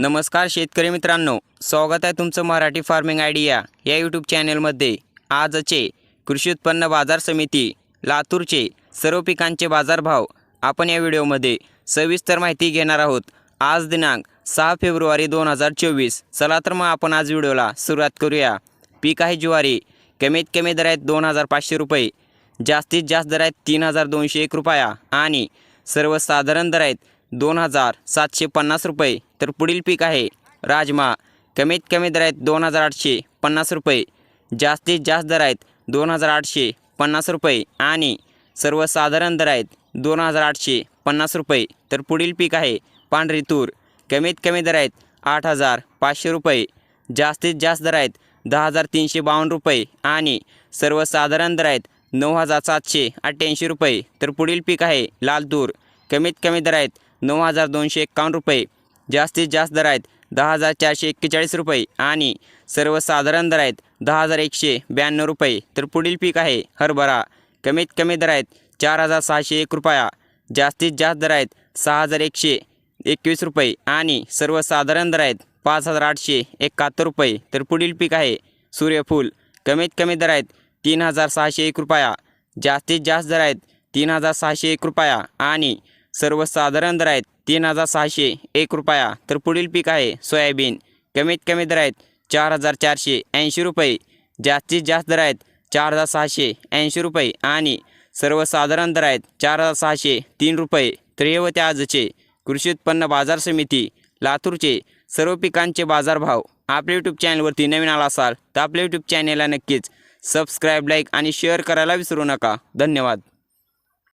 नमस्कार शेतकरी मित्रांनो स्वागत आहे तुमचं मराठी फार्मिंग आयडिया या यूट्यूब चॅनलमध्ये आजचे कृषी उत्पन्न बाजार समिती लातूरचे सर्व पिकांचे बाजारभाव आपण या व्हिडिओमध्ये सविस्तर माहिती घेणार आहोत. आज दिनांक सहा फेब्रुवारी दोन हजार चोवीस. चला तर मग आपण आज व्हिडिओला सुरुवात करूया. पीक आहे ज्वारी कमीत कमी दर आहेत दोन हजार पाचशे रुपये. जास्तीत जास्त दर आहेत तीन हजार दोनशे एक रुपया. आणि सर्वसाधारण दर आहेत दोन हजार सातशे पन्नास रुपये. तर पुढील पीक आहे राजमा. कमीत कमी दर आहेत दोन हजार आठशे पन्नास रुपये. जास्तीत जास्त दर आहेत दोन हजार आठशे पन्नास रुपये. आणि सर्वसाधारण दर आहेत दोन हजार आठशे पन्नास रुपये. तर पुढील पीक आहे पांढरी तूर. कमीत कमी दर आहेत आठ हजार पाचशे रुपये. जास्तीत जास्त दर आहेत दहा हजार तीनशे बावन्न रुपये. आणि सर्वसाधारण दर आहेत नऊ हजार सातशे अठ्ठ्याऐंशी रुपये. तर पुढील पीक आहे लाल तूर. कमीत कमी दर आहेत नऊ हजार दोनशे एक्कावन्न रुपये. जास्तीत जास्त दर आहेत दहा हजार चारशे एक्केचाळीस रुपये आणि सर्वसाधारण दर आहेत दहा हजार एकशे ब्याण्णव रुपये. तर पुढील पीक आहे हरभरा. कमीत कमी दर आहेत चार हजार सहाशे एक रुपया. जास्तीत जास्त दर आहेत सहा हजार एकशे एकवीस रुपये आणि सर्वसाधारण दर आहेत पाच हजार आठशे एकाहत्तर रुपये. तर पुढील पीक आहे सूर्यफूल. कमीत कमी दर आहेत तीन हजार सहाशे एक रुपया. जास्तीत जास्त दर आहेत तीन हजार सहाशे एक रुपया आणि सर्वसाधारण दर आहेत. तीन हजार सहाशे एक रुपया. तर पुढील पीक आहे सोयाबीन. कमीत कमी दर आहेत चार हजार चारशे ऐंशी रुपये. जास्तीत जास्त दर आहेत चार हजार सहाशे ऐंशी रुपये. आणि सर्वसाधारण दर आहेत चार हजार सहाशे तीन रुपये. तर हे होते आजचे कृषी उत्पन्न बाजार समिती लातूरचे सर्व पिकांचे बाजारभाव. आपल्या यूट्यूब चॅनलवरती नवीन आला असाल तर आपल्या यूट्यूब चॅनलला नक्कीच सबस्क्राईब लाईक आणि शेअर करायला विसरू नका. धन्यवाद.